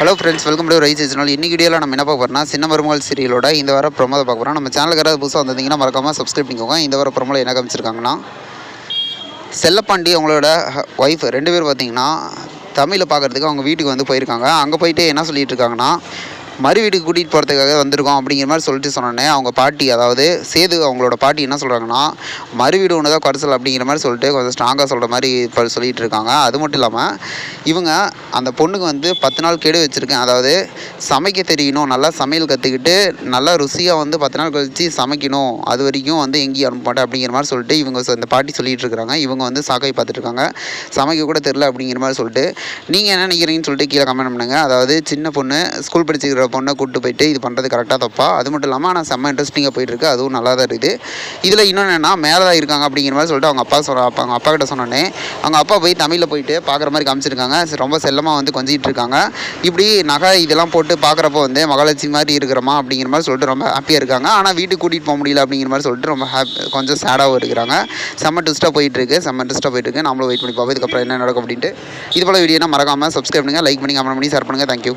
Hello friends welcome to rice channel இன்னைக்கு வீடியோவில் நம்ம என்ன பார்க்க போறோம்னா சின்ன மருமகள் சீரியலோட இந்த வர ப்ரொமோ பார்க்க போகிறோம் நம்ம சேனலுக்கு யாராவது புதுசாக வந்திருந்தீங்கன்னா மறக்காமல் சப்ஸ்கிரைப் பண்ணிக்கோங்க. இந்த வர ப்ரொமோவில் என்ன காமிச்சிருக்காங்கன்னா செல்லப்பாண்டி அவங்களோட ஒய்ஃப் ரெண்டு பேர் பார்த்தீங்கன்னா தமிழை பார்க்குறதுக்கு அவங்க வீட்டுக்கு வந்து போயிருக்காங்க. அங்கே போயிட்டு என்ன சொல்லிட்டு இருக்காங்கன்னா மறு வீட்டுக்கு கூட்டிகிட்டு போகிறதுக்காக வந்திருக்கோம் அப்படிங்கிற மாதிரி சொல்லிட்டு சொன்னோன்னே அவங்க பாட்டி அதாவது சேது அவங்களோட பாட்டி என்ன சொல்கிறாங்கன்னா மறு வீடு ஒன்று தான் குறைச்சல் அப்படிங்கிற மாதிரி சொல்லிட்டு கொஞ்சம் ஸ்ட்ராங்காக சொல்கிற மாதிரி இப்போ சொல்லிட்டு இருக்காங்க. அது மட்டும் இல்லாமல் இவங்க அந்த பொண்ணுக்கு வந்து பத்து நாள் கெடு வச்சுருக்கேன். அதாவது சமைக்க தெரியணும். நல்லா சமையல் கற்றுக்கிட்டு நல்லா ருசியாக வந்து பத்து நாள் கழித்து சமைக்கணும். அது வரைக்கும் வந்து எங்கேயும் அனுப்ப மாட்டேன் அப்படிங்கிற மாதிரி சொல்லிட்டு இவங்க சொ- இந்த பாட்டி சொல்லிட்டு இருக்காங்க. இவங்க வந்து சாக்கை பார்த்துட்ருக்காங்க சமைக்க கூட தெரில அப்படிங்கிற மாதிரி சொல்லிட்டு நீங்கள் என்ன நினைக்கிறீங்கன்னு சொல்லிட்டு கீழே கமெண்ட் பண்ணுங்கள் அதாவது சின்ன பொண்ணு ஸ்கூல் படிச்சுக்கிற பொண்ணை கூப்பிட்டு போயிட்டு இது பண்ணுறது கரெக்டாக தப்பா? அது மட்டும் இல்லாமல் ஆனால் செம்ம இன்ட்ரெஸ்டிங்காக போயிட்டு இருக்கு. அதுவும் நல்லா தான் இருக்குது. இதில் இன்னொன்று என்னென்னா மேலே தான் இருக்காங்க அப்படிங்கிற மாதிரி சொல்லிட்டு அவங்க அப்பா சொல்ற அப்பா அவங்க அப்பா கிட்ட சொன்னோன்னே அவங்க அப்பா போய் தமிழில் போயிட்டு பார்க்குற மாதிரி காமிச்சிருக்காங்க. ரொம்ப செல்லமாக வந்து கொஞ்சிட்டு இருக்காங்க. இப்படி நகை இதெல்லாம் போட்டு பார்க்குறப்போ வந்து மகாலட்சுமி மாதிரி இருக்கிறோமா அப்படிங்கிற மாதிரி சொல்லிட்டு ரொம்ப ஹாப்பியாக இருக்காங்க. ஆனால் வீட்டுக்கு கூட்டிகிட்டு போக முடியல அப்படிங்கிற மாதிரி சொல்லிட்டு ரொம்ப ஹாப் கொஞ்சம் சேடாகவும் இருக்கிறாங்க. செம்ம ட்விஸ்ட்டாக போயிட்டு இருக்கு. செம்ம ட்விஸ்ட்டாக போயிட்டு இருக்கு. நம்மளும் வெயிட் பண்ணி பார்ப்போம். இதுக்கப்புறம் என்ன நடக்கும் அப்படின்ட்டு. இது போல வீடியோனா மறக்காமல் சப்ஸ்கிரைப் பண்ணுங்கள் லைக் பண்ணி கமெண்ட் பண்ணி ஷேர் பண்ணுங்கள் தேங்க்யூ